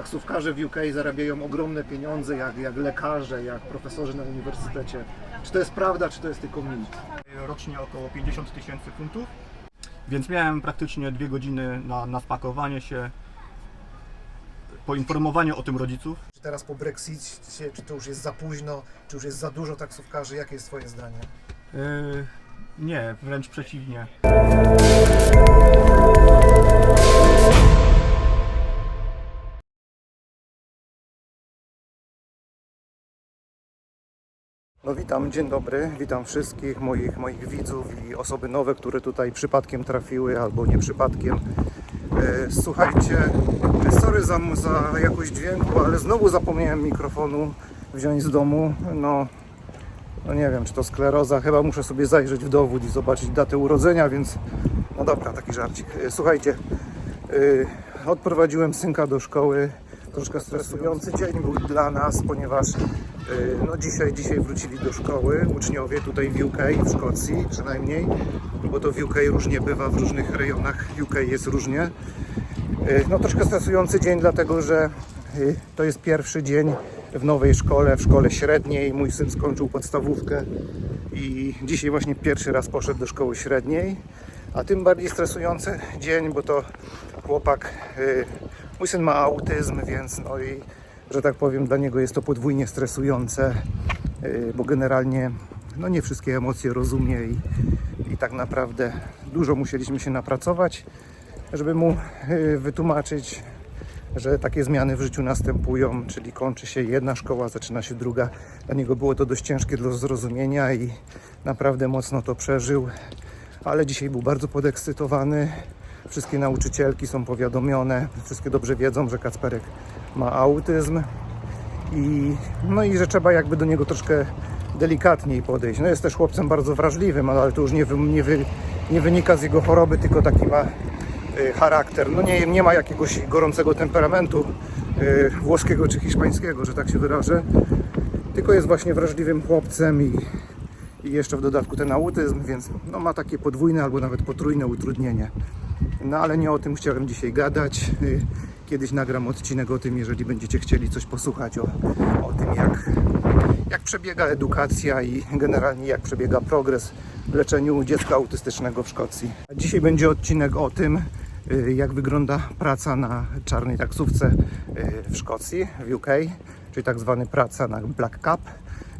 taksówkarze w UK zarabiają ogromne pieniądze, jak, jak lekarze, jak profesorzy na uniwersytecie. Czy to jest prawda, czy to jest tylko mit? rocznie około 50 tysięcy funtów. Więc miałem praktycznie dwie godziny na, na spakowanie się, poinformowanie o tym rodziców. Czy teraz po Brexicie, czy to już jest za późno, czy już jest za dużo taksówkarzy? Jakie jest Twoje zdanie? Yy, nie, wręcz przeciwnie. No witam, dzień dobry, witam wszystkich moich, moich widzów i osoby nowe, które tutaj przypadkiem trafiły albo nie przypadkiem. E, Słuchajcie, sorry za, za jakość dźwięku, ale znowu zapomniałem mikrofonu wziąć z domu. No, no nie wiem, czy to skleroza, chyba muszę sobie zajrzeć w dowód i zobaczyć datę urodzenia, więc no dobra, taki żarcik. E, Słuchajcie, e, odprowadziłem synka do szkoły. Troszkę stresujący dzień był dla nas, ponieważ no dzisiaj, dzisiaj wrócili do szkoły uczniowie tutaj w UK, w Szkocji przynajmniej, bo to w UK różnie bywa, w różnych rejonach UK jest różnie. E, No troszkę stresujący dzień, dlatego że e, to jest pierwszy dzień w nowej szkole, w szkole średniej. Mój syn skończył podstawówkę i dzisiaj właśnie pierwszy raz poszedł do szkoły średniej. A tym bardziej stresujący dzień, bo to chłopak, y, mój syn ma autyzm, więc no i, że tak powiem, dla niego jest to podwójnie stresujące, y, bo generalnie no nie wszystkie emocje rozumie i, i tak naprawdę dużo musieliśmy się napracować, żeby mu y, wytłumaczyć, że takie zmiany w życiu następują, czyli kończy się jedna szkoła, zaczyna się druga. Dla niego było to dość ciężkie do zrozumienia i naprawdę mocno to przeżył, ale dzisiaj był bardzo podekscytowany. Wszystkie nauczycielki są powiadomione, wszystkie dobrze wiedzą, że Kacperek ma autyzm i no i że trzeba jakby do niego troszkę delikatniej podejść. No jest też chłopcem bardzo wrażliwym, ale to już nie, nie, wy, nie wynika z jego choroby, tylko taki ma y, charakter. No nie, nie ma jakiegoś gorącego temperamentu y, włoskiego czy hiszpańskiego, że tak się wyrażę, tylko jest właśnie wrażliwym chłopcem i, i jeszcze w dodatku ten autyzm, więc no, ma takie podwójne albo nawet potrójne utrudnienie. No ale nie o tym chciałem dzisiaj gadać. Y, Kiedyś nagram odcinek o tym, jeżeli będziecie chcieli coś posłuchać o, o tym, jak, jak przebiega edukacja i generalnie jak przebiega progres w leczeniu dziecka autystycznego w Szkocji. A Dzisiaj będzie odcinek o tym, y, jak wygląda praca na czarnej taksówce y, w Szkocji, w UK, czyli tak zwany praca na Black Cap.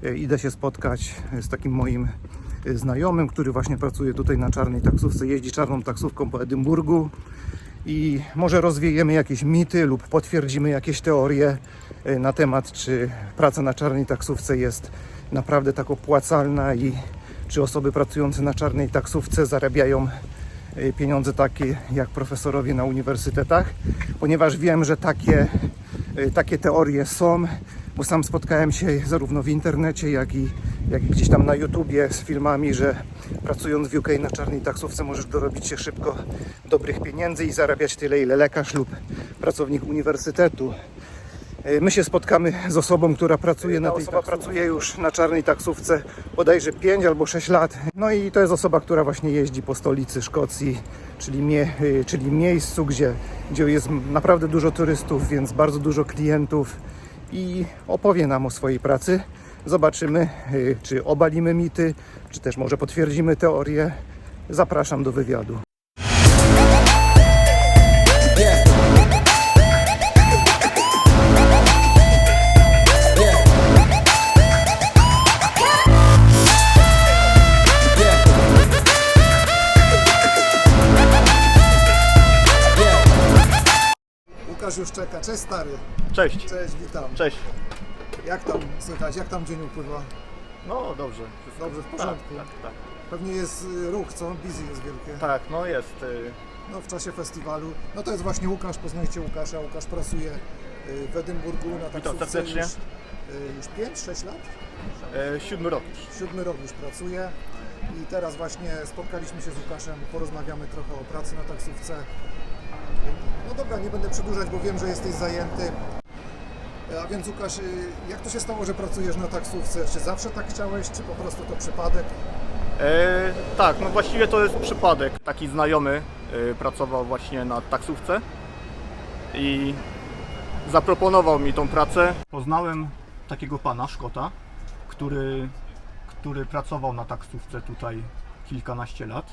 Y, Idę się spotkać z takim moim znajomym, który właśnie pracuje tutaj na czarnej taksówce, jeździ czarną taksówką po Edynburgu i może rozwiejemy jakieś mity lub potwierdzimy jakieś teorie y, na temat, czy praca na czarnej taksówce jest naprawdę tak opłacalna i czy osoby pracujące na czarnej taksówce zarabiają y, pieniądze takie jak profesorowie na uniwersytetach, ponieważ wiem, że takie, y, takie teorie są, bo sam spotkałem się zarówno w internecie, jak i, jak gdzieś tam na YouTubie z filmami, że pracując w UK na czarnej taksówce możesz dorobić się szybko dobrych pieniędzy i zarabiać tyle, ile lekarz lub pracownik uniwersytetu. Y, My się spotkamy z osobą, która pracuje na tej osoba pracuje już na czarnej taksówce bodajże 5 albo 6 lat. No i to jest osoba, która właśnie jeździ po stolicy Szkocji, czyli, mie, y, czyli miejscu, gdzie, gdzie jest naprawdę dużo turystów, więc bardzo dużo klientów i opowie nam o swojej pracy. Zobaczymy, y, czy obalimy mity, czy też może potwierdzimy teorię. Zapraszam do wywiadu. Łukasz już czeka. Cześć stary. Cześć. Cześć, witam. Cześć. Jak tam słychać? Jak tam dzień upływa? No dobrze. wszystko- Dobrze, w porządku. Tak, tak, tak. Pewnie jest y, ruch, co? Busy jest wielkie. Tak, no jest. y, No w czasie festiwalu. No to jest właśnie Łukasz, poznajcie Łukasza. Łukasz pracuje y, w Edynburgu na taksówce serdecznie. już, y, już 5-6 lat. y, siódmy rok już. Siódmy rok już pracuje. I teraz właśnie spotkaliśmy się z Łukaszem, porozmawiamy trochę o pracy na taksówce. No dobra, nie będę przedłużać, bo wiem, że jesteś zajęty. A więc Łukasz, y, jak to się stało, że pracujesz na taksówce? Czy zawsze tak chciałeś, czy po prostu to przypadek? E, tak, no właściwie to jest przypadek. Taki znajomy e, pracował właśnie na taksówce i zaproponował mi tą pracę. Poznałem takiego pana, Szkota, który, który pracował na taksówce tutaj kilkanaście lat.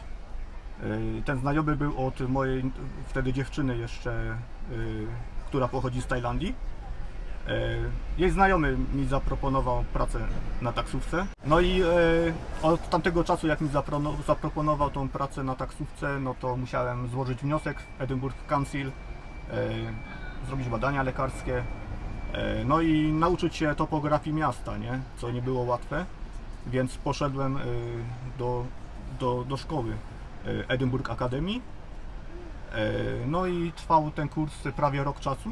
Yy, Ten znajomy był od mojej wtedy dziewczyny jeszcze, yy, która pochodzi z Tajlandii. Yy, Jej znajomy mi zaproponował pracę na taksówce. No i yy, od tamtego czasu, jak mi zaproponował tą pracę na taksówce, no to musiałem złożyć wniosek w Edinburgh Council, yy, zrobić badania lekarskie, no i nauczyć się topografii miasta, nie? co nie było łatwe, więc poszedłem do, do, do szkoły Edinburgh Academy. No i trwał ten kurs prawie rok czasu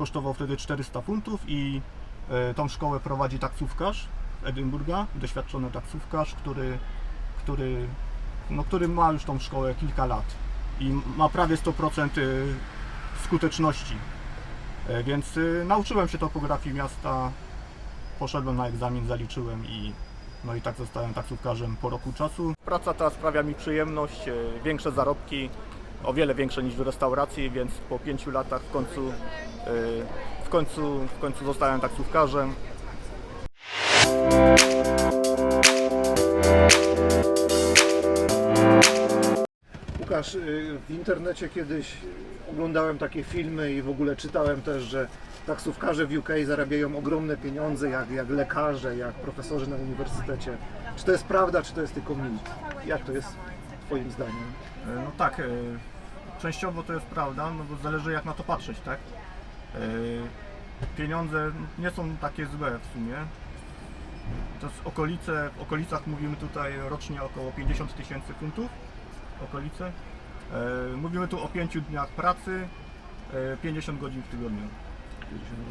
kosztował wtedy 400 funtów i e, tą szkołę prowadzi taksówkarz Edynburga, doświadczony taksówkarz, który, który, no, który ma już tą szkołę kilka lat i ma prawie 100% y, skuteczności. E, Więc nauczyłem się topografii miasta, poszedłem na egzamin, zaliczyłem i no i tak zostałem taksówkarzem po roku czasu. Praca ta sprawia mi przyjemność, e, większe zarobki, o wiele większe niż w restauracji, więc po pięciu latach w końcu, e, w końcu, w końcu zostałem taksówkarzem. Łukasz, y, w internecie kiedyś oglądałem takie filmy i w ogóle czytałem też, że taksówkarze w UK zarabiają ogromne pieniądze, jak, jak lekarze, jak profesorzy na uniwersytecie. Czy to jest prawda, czy to jest tylko mit? Jak to jest Twoim zdaniem? No tak, e, częściowo to jest prawda, no bo zależy jak na to patrzeć, tak? E, Pieniądze nie są takie złe w sumie. To jest okolice, w okolicach mówimy tutaj rocznie około 50 tysięcy funtów, okolice. E, Mówimy tu o 5 dniach pracy, e, 50 godzin w tygodniu.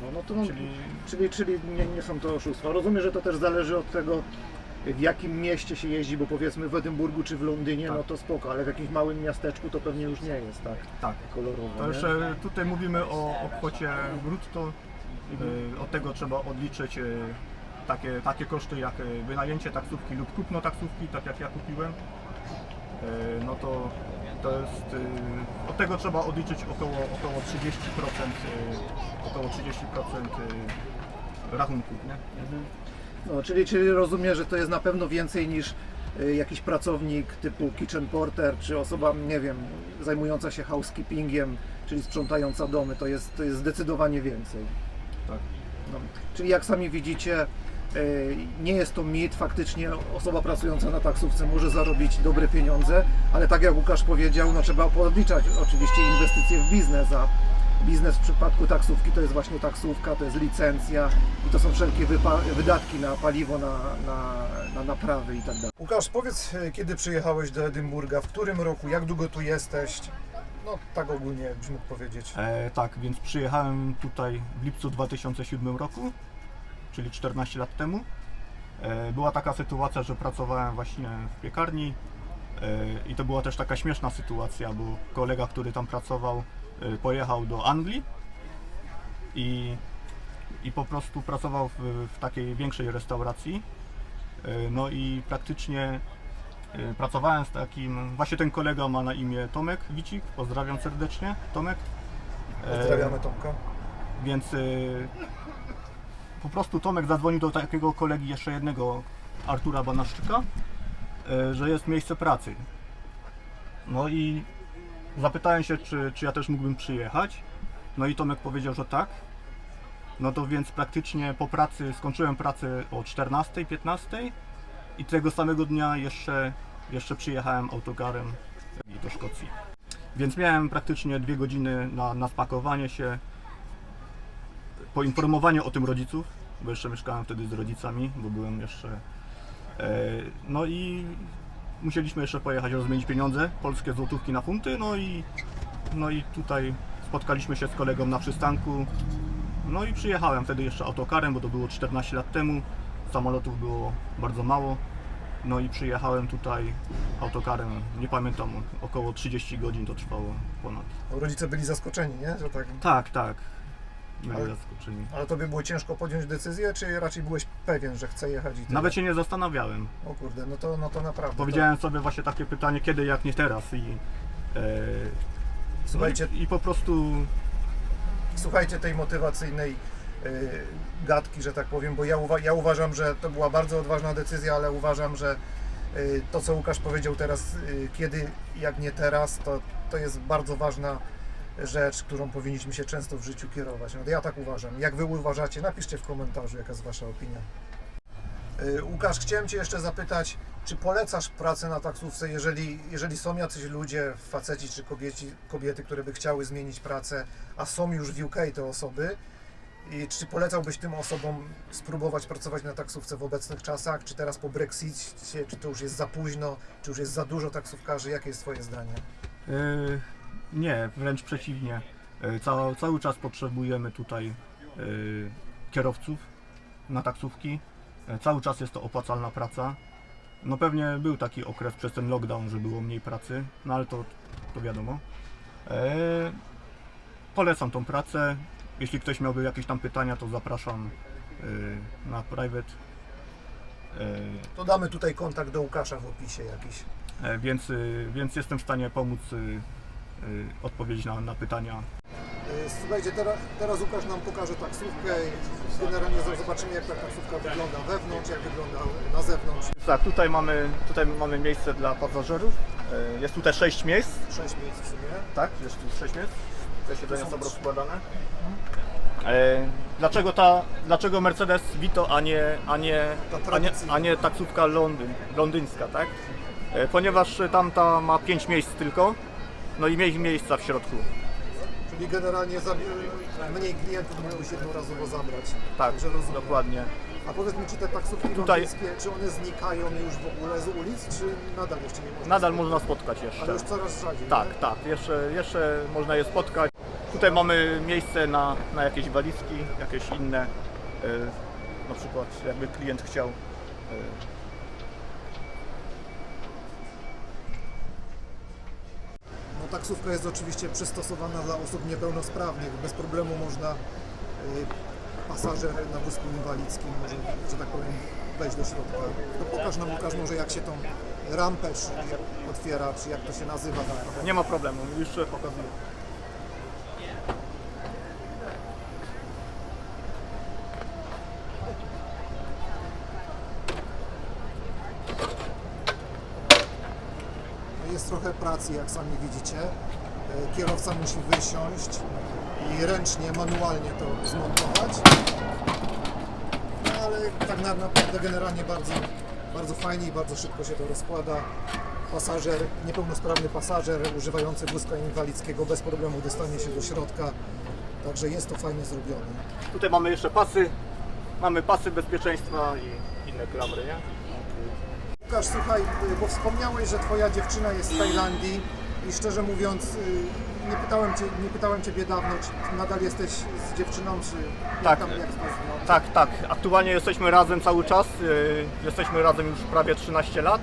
No, no to, no, Czyli czyli czyli nie, nie są to oszustwa. Rozumiem, że to też zależy od tego, w jakim mieście się jeździ, bo powiedzmy w Edynburgu czy w Londynie, Tak. no to spoko, ale w jakimś małym miasteczku to pewnie już nie jest tak tak, kolorowo. To jeszcze tutaj mówimy o, o kwocie brutto. Y, Od tego trzeba odliczyć y, takie, takie koszty jak y, wynajęcie taksówki lub kupno taksówki, tak jak ja kupiłem. No to to jest. Od tego trzeba odliczyć około, około 30%, y, około 30% y, rachunków. Nie? No, czyli, czyli rozumiem, że to jest na pewno więcej niż y, jakiś pracownik typu kitchen porter, czy osoba, nie wiem, zajmująca się housekeepingiem, czyli sprzątająca domy. To jest, to jest zdecydowanie więcej. Tak. No, czyli jak sami widzicie, y, nie jest to mit, faktycznie osoba pracująca na taksówce może zarobić dobre pieniądze, ale tak jak Łukasz powiedział, no trzeba podliczać oczywiście inwestycje w biznes, a biznes w przypadku taksówki to jest właśnie taksówka, to jest licencja i to są wszelkie wydatki na paliwo, na, na, na naprawy i tak dalej. Łukasz, powiedz, e, kiedy przyjechałeś do Edynburga, w którym roku, jak długo tu jesteś? No tak ogólnie byś mógł powiedzieć. E, tak, więc przyjechałem tutaj w lipcu 2007 roku, czyli 14 lat temu. E, była taka sytuacja, że pracowałem właśnie w piekarni e, i to była też taka śmieszna sytuacja, bo kolega, który tam pracował, pojechał do Anglii i, i po prostu pracował w, w takiej większej restauracji. E, no i praktycznie e, pracowałem z takim, właśnie ten kolega ma na imię Tomek Wicik, pozdrawiam serdecznie, Tomek. E, Pozdrawiamy Tomka. więc y, po prostu Tomek zadzwonił do takiego kolegi jeszcze jednego, Artura Banaszczyka, y, że jest miejsce pracy. No i zapytałem się, czy, czy ja też mógłbym przyjechać. No i Tomek powiedział, że tak. No to więc praktycznie po pracy skończyłem pracę o 14, 15 i tego samego dnia jeszcze, jeszcze przyjechałem autokarem do Szkocji. Więc miałem praktycznie dwie godziny na, na spakowanie się, poinformowanie o tym rodziców, bo jeszcze mieszkałem wtedy z rodzicami, bo byłem jeszcze. E, no i musieliśmy jeszcze pojechać rozmienić pieniądze, polskie złotówki na funty, no i, no i tutaj spotkaliśmy się z kolegą na przystanku. No i przyjechałem wtedy jeszcze autokarem, bo to było 14 lat temu. Samolotów było bardzo mało. No i przyjechałem tutaj autokarem, nie pamiętam, około 30 godzin to trwało ponad. Rodzice byli zaskoczeni, nie? Że tak. Tak, tak. Ale- zaskoczeni. Ale tobie było ciężko podjąć decyzję, czy raczej byłeś pewien, że chce jechać i tyle? Nawet się nie zastanawiałem. O kurde, no to, no to naprawdę. Powiedziałem sobie właśnie takie pytanie, kiedy jak nie teraz i, e, To, słuchajcie, no i, i po prostu słuchajcie tej motywacyjnej y, gadki, że tak powiem, bo ja, uwa- ja uważam, że to była bardzo odważna decyzja, ale uważam, że y, to, co Łukasz powiedział teraz, y, kiedy, jak nie teraz, to, to jest bardzo ważna rzecz, którą powinniśmy się często w życiu kierować. No, ja tak uważam. Jak Wy uważacie? Napiszcie w komentarzu, jaka jest Wasza opinia. Y, Łukasz, chciałem Cię jeszcze zapytać, czy polecasz pracę na taksówce, jeżeli, jeżeli są jacyś ludzie, faceci czy kobieci, kobiety, które by chciały zmienić pracę, a są już w UK te osoby, i czy polecałbyś tym osobom spróbować pracować na taksówce w obecnych czasach, czy teraz po Brexicie, czy to już jest za późno, czy już jest za dużo taksówkarzy, jakie jest Twoje zdanie? Yy, nie, wręcz przeciwnie. Yy, Ca, cały czas potrzebujemy tutaj yy, kierowców na taksówki. Yy, Cały czas jest to opłacalna praca. No pewnie był taki okres przez ten lockdown, że było mniej pracy, no ale to, to wiadomo. Polecam tą pracę. Jeśli ktoś miałby jakieś tam pytania, to zapraszam yy, na private. Yy, To damy tutaj kontakt do Łukasza w opisie jakiś. E, Więc, więc jestem w stanie pomóc y, odpowiedzieć na, na pytania. Y, Słuchajcie, teraz, teraz Łukasz nam pokaże taksówkę i generalnie zobaczymy jak ta taksówka wygląda wewnątrz, jak wygląda na zewnątrz. Tak, tutaj mamy, tutaj mamy miejsce dla pasażerów. E, Jest tutaj 6 miejsc. Sześć miejsc w sumie. Tak, jest tu 6 miejsc. Te siedzenia są rozkładane. E, Dlaczego, ta, dlaczego Mercedes Vito, a nie, a nie, a nie, a nie taksówka Londyn, londyńska, tak? E, Ponieważ tamta ma 5 miejsc tylko, no i mniej miejsca w środku. Czyli generalnie zabi- mniej klientów mógłbyś jednorazowo zabrać. Tak, rozumiem. dokładnie. A powiedz mi, czy te taksówki Tutaj- londyńskie, czy one znikają już w ogóle z ulic, czy nadal jeszcze nie można? Nadal można spotkać jeszcze. Ale już coraz rzadziej. Tak, nie? tak, jeszcze, jeszcze można je spotkać. Tutaj mamy miejsce na, na jakieś walizki, jakieś inne, y, na przykład jakby klient chciał. y, taksówka jest oczywiście przystosowana dla osób niepełnosprawnych. Bez problemu można, y, pasażer na wózku inwalidzkim może, że tak powiem, wejść do środka. To pokaż nam, Łukasz, może jak się tą rampę otwiera, czy jak to się nazywa. Nie ma problemu, już pokazuję. No, Jak sami widzicie. E, Kierowca musi wysiąść i ręcznie, manualnie to zmontować. No ale tak na- naprawdę generalnie bardzo, bardzo fajnie i bardzo szybko się to rozkłada. Pasażer, niepełnosprawny pasażer używający wózka inwalidzkiego bez problemu dostanie się do środka. Także jest to fajnie zrobione. Tutaj mamy jeszcze pasy, mamy pasy bezpieczeństwa i inne klamry, nie? Łukasz, słuchaj, y, bo wspomniałeś, że twoja dziewczyna jest z Tajlandii i szczerze mówiąc, y, nie pytałem, cię, nie pytałem Ciebie dawno, czy nadal jesteś z dziewczyną, czy Tak. tam, jak was związek? Tak, tak, aktualnie jesteśmy razem cały czas, y, jesteśmy razem już prawie 13 lat.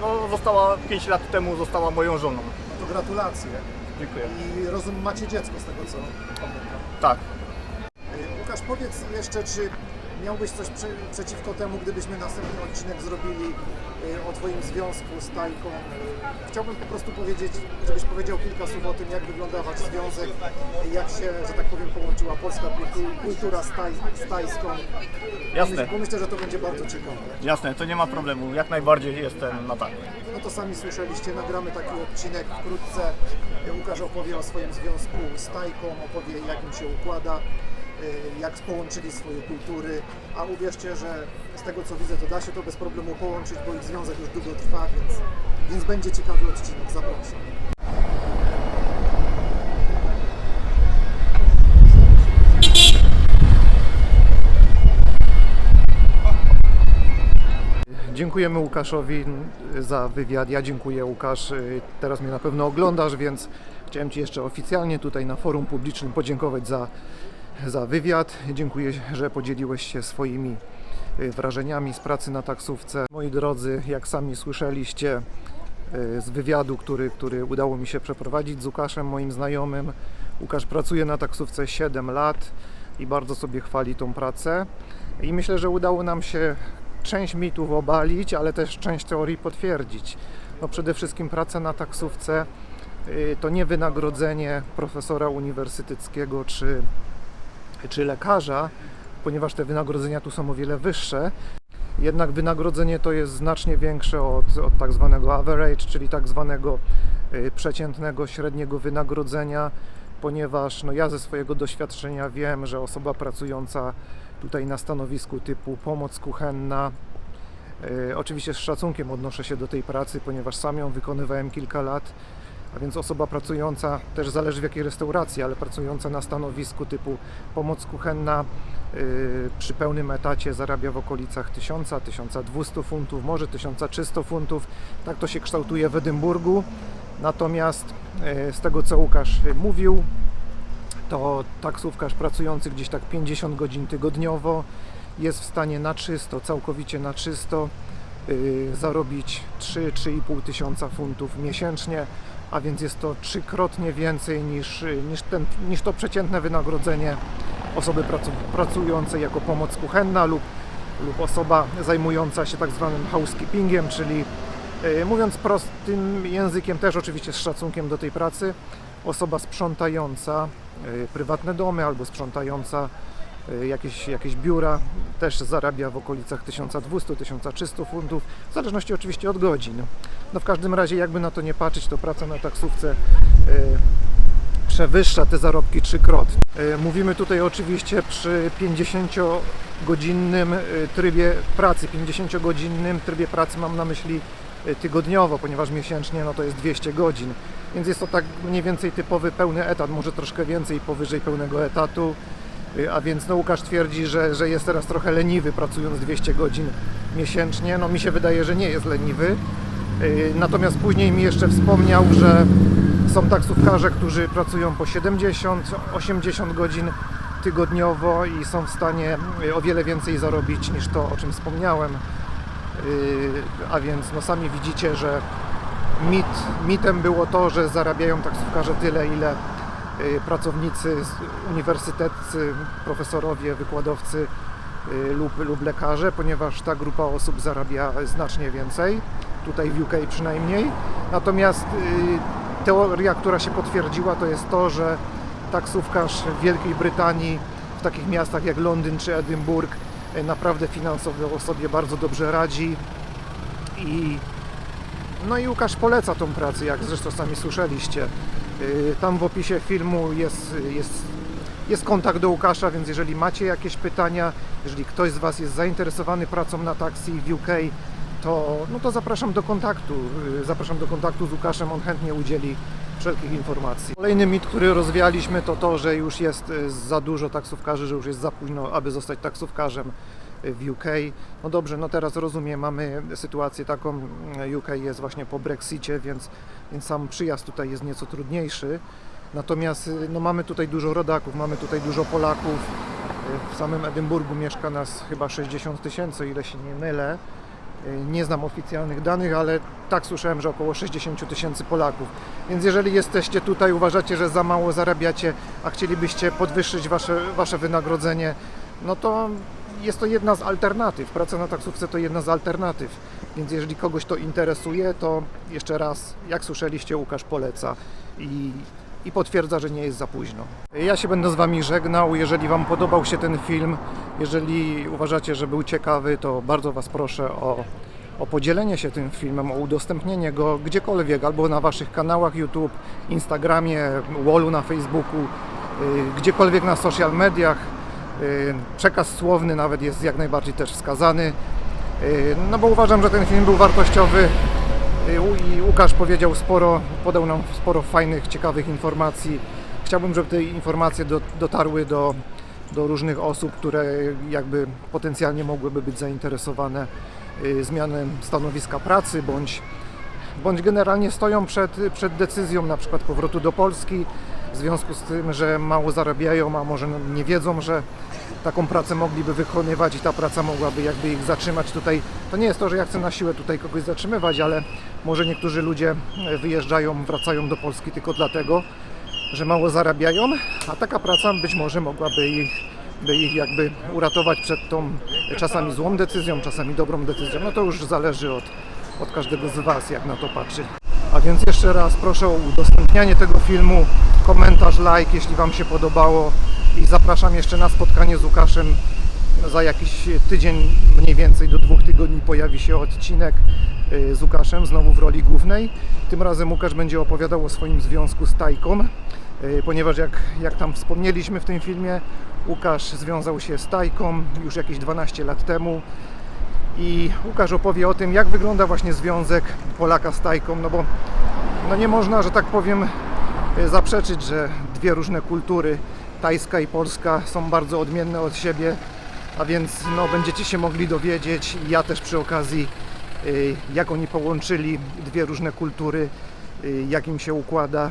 No, została 5 lat temu została moją żoną. To gratulacje. Dziękuję. I rozum, macie dziecko z tego, co pamiętam. Tak, Łukasz, powiedz jeszcze, czy miałbyś coś prze, przeciwko temu, gdybyśmy następny odcinek zrobili y, o Twoim związku z Tajką? Chciałbym po prostu powiedzieć, żebyś powiedział kilka słów o tym, jak wygląda Wasz związek, jak się, że tak powiem, połączyła polska kultu- kultura z, taj, z tajską. Jasne. Bo myślę, że to będzie bardzo ciekawe. jasne, to nie ma problemu, jak najbardziej jestem na tak. No to sami słyszeliście, nagramy taki odcinek wkrótce. Łukasz opowie o swoim związku z Tajką, opowie jak im się układa, jak połączyli swoje kultury, a uwierzcie, że z tego co widzę to da się to bez problemu połączyć, bo ich związek już długo trwa, więc, więc będzie ciekawy odcinek, zapraszam. Dziękujemy Łukaszowi za wywiad. Ja dziękuję Łukasz. Teraz mnie na pewno oglądasz, więc chciałem Ci jeszcze oficjalnie tutaj na forum publicznym podziękować za, za wywiad. Dziękuję, że podzieliłeś się swoimi y, wrażeniami z pracy na taksówce. Moi drodzy, jak sami słyszeliście y, z wywiadu, który, który udało mi się przeprowadzić z Łukaszem, moim znajomym, Łukasz pracuje na taksówce 7 lat i bardzo sobie chwali tą pracę. I myślę, że udało nam się część mitów obalić, ale też część teorii potwierdzić. No przede wszystkim praca na taksówce y, to nie wynagrodzenie profesora uniwersyteckiego czy, czy lekarza, ponieważ te wynagrodzenia tu są o wiele wyższe. Jednak wynagrodzenie to jest znacznie większe od, od tak zwanego average, czyli tak zwanego y, przeciętnego, średniego wynagrodzenia, ponieważ no ja ze swojego doświadczenia wiem, że osoba pracująca tutaj na stanowisku typu pomoc kuchenna, y, oczywiście z szacunkiem odnoszę się do tej pracy, ponieważ sam ją wykonywałem kilka lat, a więc osoba pracująca, też zależy w jakiej restauracji, ale pracująca na stanowisku typu pomoc kuchenna yy, przy pełnym etacie zarabia w okolicach 1000-1200 funtów, może 1300 funtów. Tak to się kształtuje w Edynburgu. Natomiast yy, z tego co Łukasz mówił, to taksówkarz pracujący gdzieś tak 50 godzin tygodniowo jest w stanie na czysto, całkowicie na czysto yy, zarobić 3-3,5 tysiąca funtów miesięcznie, a więc jest to trzykrotnie więcej niż, niż, ten, niż to przeciętne wynagrodzenie osoby pracu, pracującej jako pomoc kuchenna lub, lub osoba zajmująca się tak zwanym housekeepingiem, czyli yy, mówiąc prostym językiem, też oczywiście z szacunkiem do tej pracy, osoba sprzątająca yy, prywatne domy albo sprzątająca jakieś, jakieś biura też zarabia w okolicach 1200-1300 funtów, w zależności oczywiście od godzin. No w każdym razie, jakby na to nie patrzeć, to praca na taksówce y, przewyższa te zarobki trzykrotnie. Y, Mówimy tutaj oczywiście przy 50-godzinnym y, trybie pracy. 50-godzinnym trybie pracy mam na myśli y, tygodniowo, ponieważ miesięcznie no to jest 200 godzin. Więc jest to tak mniej więcej typowy pełny etat, może troszkę więcej powyżej pełnego etatu. A więc no, Łukasz twierdzi, że, że jest teraz trochę leniwy, pracując 200 godzin miesięcznie. No mi się wydaje, że nie jest leniwy. Y, Natomiast później mi jeszcze wspomniał, że są taksówkarze, którzy pracują po 70-80 godzin tygodniowo i są w stanie y, o wiele więcej zarobić niż to, o czym wspomniałem. Y, A więc no sami widzicie, że mit, mitem było to, że zarabiają taksówkarze tyle, ile pracownicy z- uniwersyteccy, profesorowie, wykładowcy y, lub, lub lekarze, ponieważ ta grupa osób zarabia znacznie więcej, tutaj w UK przynajmniej. Natomiast y, teoria, która się potwierdziła, to jest to, że taksówkarz w Wielkiej Brytanii, w takich miastach jak Londyn czy Edynburg, y, naprawdę finansowo sobie bardzo dobrze radzi i no i Łukasz poleca tą pracę, jak zresztą sami słyszeliście. Yy, Tam w opisie filmu jest, jest, jest kontakt do Łukasza, więc jeżeli macie jakieś pytania, jeżeli ktoś z Was jest zainteresowany pracą na taksi w UK, to, no to zapraszam do kontaktu. Yy, Zapraszam do kontaktu z Łukaszem, on chętnie udzieli wszelkich informacji. Kolejny mit, który rozwialiśmy, to to, że już jest y, za dużo taksówkarzy, że już jest za późno, aby zostać taksówkarzem w UK. No dobrze, no teraz rozumiem, mamy sytuację taką, UK jest właśnie po Brexicie, więc, więc sam przyjazd tutaj jest nieco trudniejszy. Natomiast y, no, mamy tutaj dużo rodaków, mamy tutaj dużo Polaków. Y, W samym Edynburgu mieszka nas chyba 60 tysięcy, ile się nie mylę. Nie znam oficjalnych danych, ale tak słyszałem, że około 60 tysięcy Polaków. Więc jeżeli jesteście tutaj, uważacie, że za mało zarabiacie, a chcielibyście podwyższyć wasze, wasze wynagrodzenie, no to jest to jedna z alternatyw. Praca na taksówce to jedna z alternatyw. Więc jeżeli kogoś to interesuje, to jeszcze raz, jak słyszeliście, Łukasz poleca i, i potwierdza, że nie jest za późno. Ja się będę z Wami żegnał. Jeżeli Wam podobał się ten film, jeżeli uważacie, że był ciekawy, to bardzo Was proszę o, o podzielenie się tym filmem, o udostępnienie go gdziekolwiek, albo na Waszych kanałach YouTube, Instagramie, Wallu na Facebooku, yy, gdziekolwiek na social mediach. Yy, Przekaz słowny nawet jest jak najbardziej też wskazany. Yy, No bo uważam, że ten film był wartościowy u- i Łukasz powiedział sporo, podał nam sporo fajnych, ciekawych informacji. Chciałbym, żeby te informacje do, dotarły do, do różnych osób, które jakby potencjalnie mogłyby być zainteresowane zmianą stanowiska pracy bądź bądź generalnie stoją przed, przed decyzją na przykład powrotu do Polski w związku z tym, że mało zarabiają, a może nie wiedzą, że taką pracę mogliby wykonywać i ta praca mogłaby jakby ich zatrzymać tutaj. To nie jest to, że ja chcę na siłę tutaj kogoś zatrzymywać, ale może niektórzy ludzie e, wyjeżdżają, wracają do Polski tylko dlatego, że mało zarabiają, a taka praca być może mogłaby ich, by ich jakby uratować przed tą czasami złą decyzją, czasami dobrą decyzją. No to już zależy od, od każdego z Was, jak na to patrzy. A więc jeszcze raz proszę o udostępnianie tego filmu, komentarz, like, jeśli Wam się podobało i zapraszam jeszcze na spotkanie z Łukaszem. Za jakiś tydzień, mniej więcej do dwóch tygodni pojawi się odcinek y, z Łukaszem, znowu w roli głównej. Tym razem Łukasz będzie opowiadał o swoim związku z Tajką, y, ponieważ jak, jak tam wspomnieliśmy w tym filmie, Łukasz związał się z Tajką już jakieś 12 lat temu i Łukasz opowie o tym, jak wygląda właśnie związek Polaka z Tajką, no bo no nie można, że tak powiem, y, zaprzeczyć, że dwie różne kultury, tajska i polska, są bardzo odmienne od siebie, a więc no, będziecie się mogli dowiedzieć, ja też przy okazji, y, jak oni połączyli dwie różne kultury, y, jak im się układa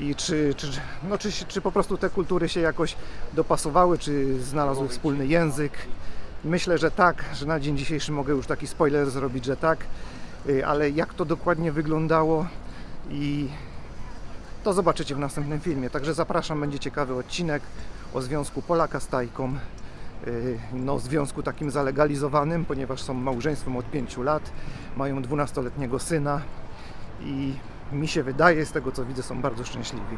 i czy, czy, no, czy, czy po prostu te kultury się jakoś dopasowały, czy znalazły wspólny język. Myślę, że tak, że na dzień dzisiejszy mogę już taki spoiler zrobić, że tak, Y, ale jak to dokładnie wyglądało i to zobaczycie w następnym filmie. Także zapraszam, będzie ciekawy odcinek o związku Polaka z Tajką. Y, No, związku takim zalegalizowanym, ponieważ są małżeństwem od 5 lat, mają 12-letniego syna i mi się wydaje, z tego co widzę, są bardzo szczęśliwi.